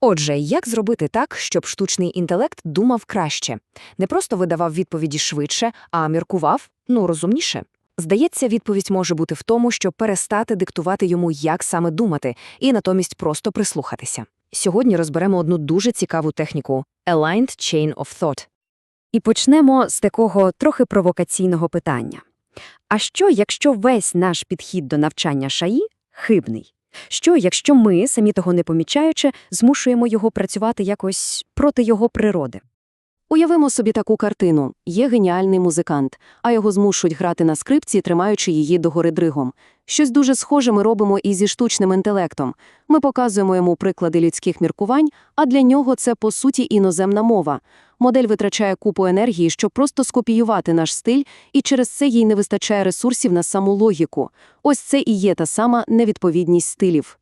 Отже, як зробити так, щоб штучний інтелект думав краще? Не просто видавав відповіді швидше, а міркував, ну, розумніше. Здається, відповідь може бути в тому, щоб перестати диктувати йому, як саме думати, і натомість просто прислухатися. Сьогодні розберемо одну дуже цікаву техніку – Aligned Chain of Thought. І почнемо з такого трохи провокаційного питання. А що, якщо весь наш підхід до навчання ШАІ хибний? Що, якщо ми, самі того не помічаючи, змушуємо його працювати якось проти його природи? Уявимо собі таку картину. Є геніальний музикант, а його змушують грати на скрипці, тримаючи її догори дригом. Щось дуже схоже ми робимо і зі штучним інтелектом. Ми показуємо йому приклади людських міркувань, а для нього це, по суті, іноземна мова. Модель витрачає купу енергії, щоб просто скопіювати наш стиль, і через це їй не вистачає ресурсів на саму логіку. Ось це і є та сама невідповідність стилів.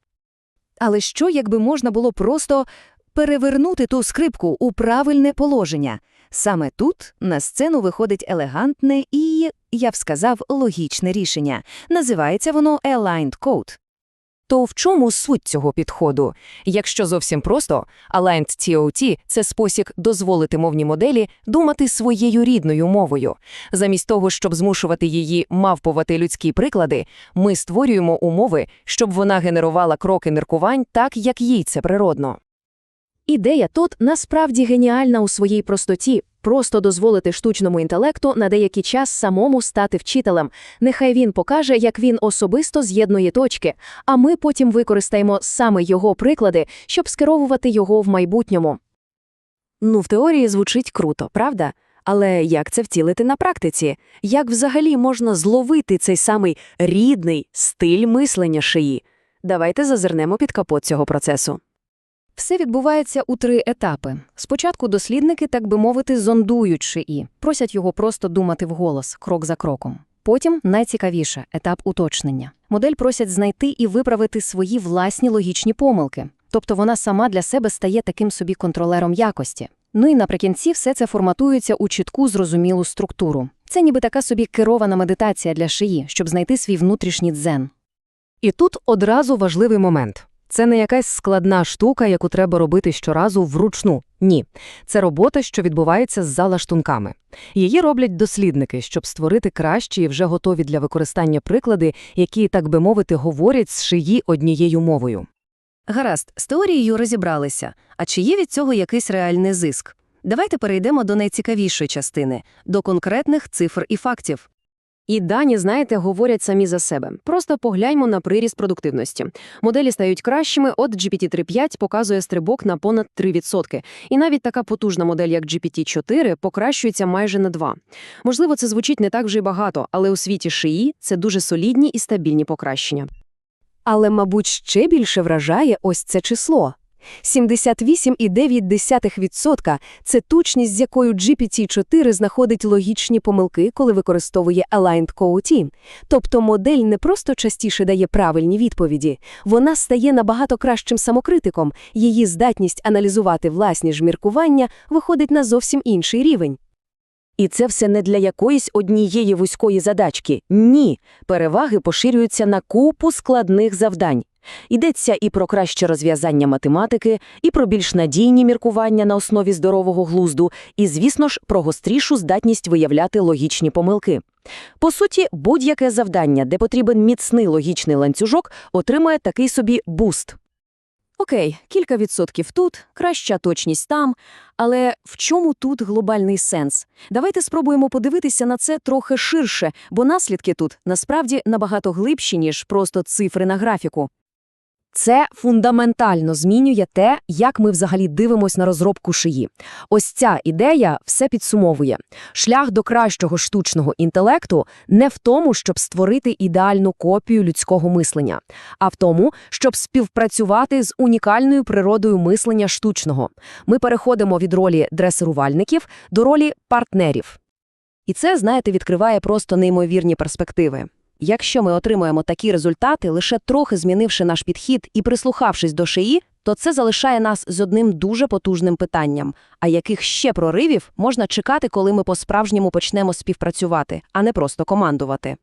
Але що, якби можна було просто перевернути ту скрипку у правильне положення? Саме тут на сцену виходить елегантне і, я б сказав, логічне рішення. Називається воно Aligned Code. То в чому суть цього підходу? Якщо зовсім просто, Aligned TOT – це спосіб дозволити мовній моделі думати своєю рідною мовою. Замість того, щоб змушувати її мавпувати людські приклади, ми створюємо умови, щоб вона генерувала кроки міркувань так, як їй це природно. Ідея тут насправді геніальна у своїй простоті – просто дозволити штучному інтелекту на деякий час самому стати вчителем. Нехай він покаже, як він особисто з'єднує точки, а ми потім використаємо саме його приклади, щоб скеровувати його в майбутньому. Ну, в теорії звучить круто, правда? Але як це втілити на практиці? Як взагалі можна зловити цей самий рідний стиль мислення шиї? Давайте зазирнемо під капот цього процесу. Все відбувається у три етапи. Спочатку дослідники, так би мовити, зондують шиї, просять його просто думати вголос, крок за кроком. Потім найцікавіше – етап уточнення. Модель просять знайти і виправити свої власні логічні помилки. Тобто вона сама для себе стає таким собі контролером якості. Ну і наприкінці все це форматується у чітку зрозумілу структуру. Це ніби така собі керована медитація для шиї, щоб знайти свій внутрішній дзен. І тут одразу важливий момент. Це не якась складна штука, яку треба робити щоразу вручну. Ні. Це робота, що відбувається з залаштунками. Її роблять дослідники, щоб створити кращі і вже готові для використання приклади, які, так би мовити, говорять з шиї однією мовою. Гаразд, з теорією розібралися. А чи є від цього якийсь реальний зиск? Давайте перейдемо до найцікавішої частини – до конкретних цифр і фактів. І дані, знаєте, говорять самі за себе. Просто погляньмо на приріст продуктивності. Моделі стають кращими, от GPT-3.5 показує стрибок на понад 3%. І навіть така потужна модель, як GPT-4, покращується майже на 2. Можливо, це звучить не так вже й багато, але у світі шиї це дуже солідні і стабільні покращення. Але, мабуть, ще більше вражає ось це число. 78,9% – це точність, з якою GPT-4 знаходить логічні помилки, коли використовує Aligned QoT. Тобто модель не просто частіше дає правильні відповіді, вона стає набагато кращим самокритиком, її здатність аналізувати власні ж міркування виходить на зовсім інший рівень. І це все не для якоїсь однієї вузької задачки. Ні, переваги поширюються на купу складних завдань. Йдеться і про краще розв'язання математики, і про більш надійні міркування на основі здорового глузду, і, звісно ж, про гострішу здатність виявляти логічні помилки. По суті, будь-яке завдання, де потрібен міцний логічний ланцюжок, отримає такий собі буст. Окей, кілька відсотків тут, краща точність там, але в чому тут глобальний сенс? Давайте спробуємо подивитися на це трохи ширше, бо наслідки тут насправді набагато глибші, ніж просто цифри на графіку. Це фундаментально змінює те, як ми взагалі дивимось на розробку шиї. Ось ця ідея все підсумовує. Шлях до кращого штучного інтелекту не в тому, щоб створити ідеальну копію людського мислення, а в тому, щоб співпрацювати з унікальною природою мислення штучного. Ми переходимо від ролі дресирувальників до ролі партнерів. І це, знаєте, відкриває просто неймовірні перспективи. Якщо ми отримуємо такі результати, лише трохи змінивши наш підхід і прислухавшись до шиї, то це залишає нас з одним дуже потужним питанням, а яких ще проривів можна чекати, коли ми по-справжньому почнемо співпрацювати, а не просто командувати.